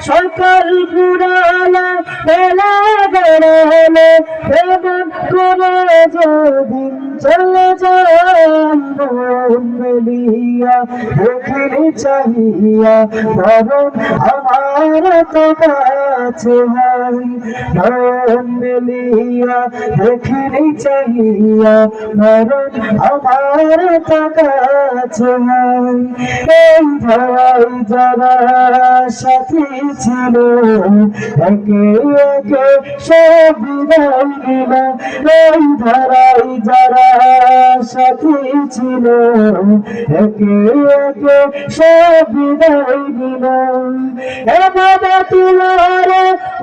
সকাল পুরালা বেলা গড়ালে প্রেম করে যেদিন চলে যাইয়া দেখিনি চাহিয়া মরণ আমার তো কাছে মিলিয়া, দেখিনি চাহিয়া মরণ আমার তো কাছে এই ধরাই যারা সাথী ছিল, একে একে সব বিদায় নিল। এই ধরাই যারা সাথী ছিল একে একে সব বিদায় দিল। এভাবে তোমার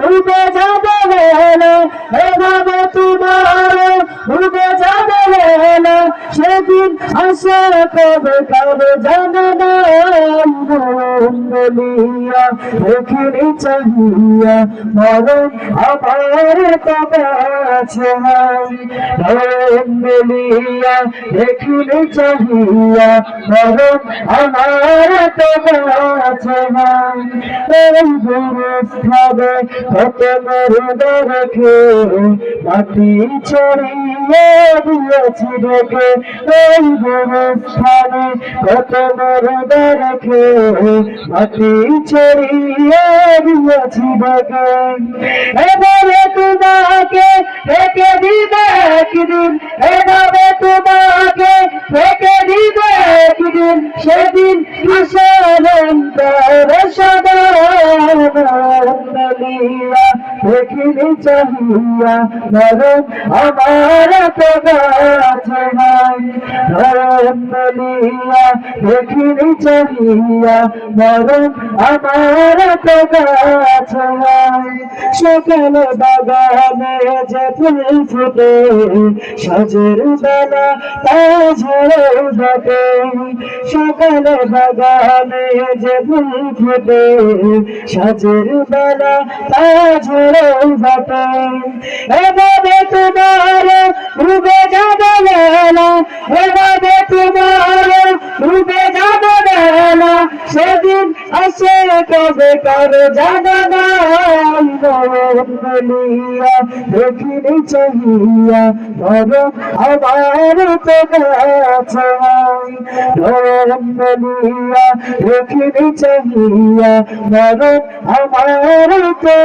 উঠে যাবে এভাবে সেদিন আসার কবে কবে জানে না বলিয়া দেখিনি চাহিয়া মরণ আমার কাছে বলিয়া দেখিনি চাহিয়া মরণ আমার কাছে এই খাবে কত মরদ রেখে মাটি ছড়িয়ে দিয়েছি রেখে এই খাবে কত মরদ রেখে মাটি এবারে তোমাকে রেখে দিবে একদিন এভাবে দেখিনি চাহিয়া ধর আমার তো গাছে ধরমিয়া দেখিনি চাহিয়া ধর আমার তো গাছে সকাল বাগানে যে ফুল ফুটে, সাজের বেলা তা ঝরে ঘটে সকাল বাগানে যে ফুল ফুটে, সাজের বেলা তা ঝরে ঘটে এভাবে তোমার ডুবে যাবে বেলা এভাবে তোমার ডুবে যাবে বেলা সেদিন আসে কবে কার না বলিয়া দেখিনি চাহিয়া ধর আমার তো কাছে বলিয়া দেখিনি চাহিয়া ধর আমার তো